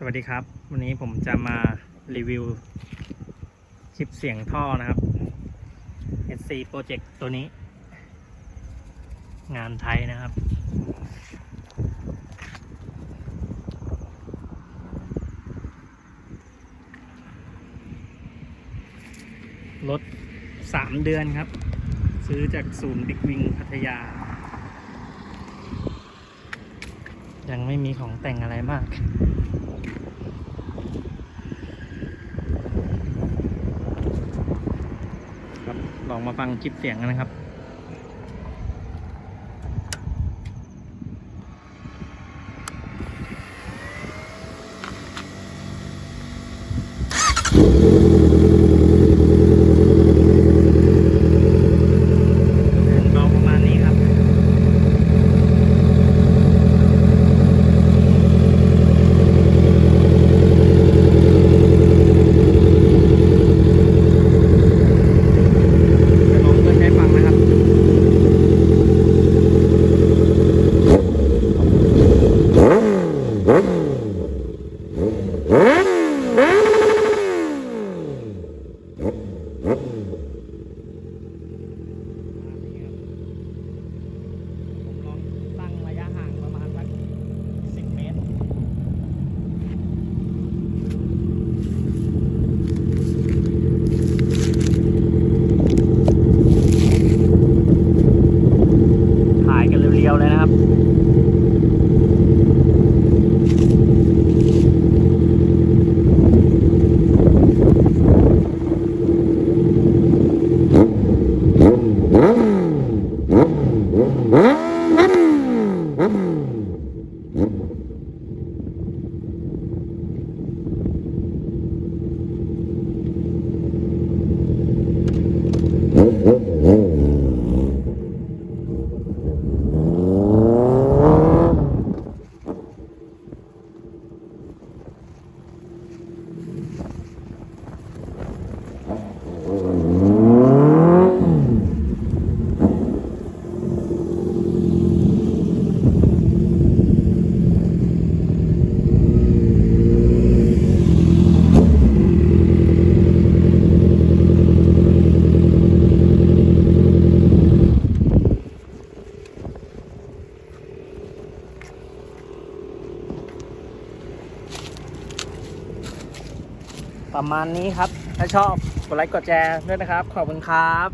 สวัสดีครับ วันนี้ผมจะมารีวิวคลิปเสียงท่อนะครับ SC Project ตัวนี้ งานไทยนะครับ รถสามเดือนครับ ซื้อจากศูนย์บิ๊กวิงพัทยา ยังไม่มีของแต่งอะไรมาก ครับ ลองมาฟังคลิปเสียงกันนะครับ เลยนะครับ ประมาณนี้ครับ ถ้าชอบกดไลค์กดแชร์ด้วยนะครับ ขอบคุณครับ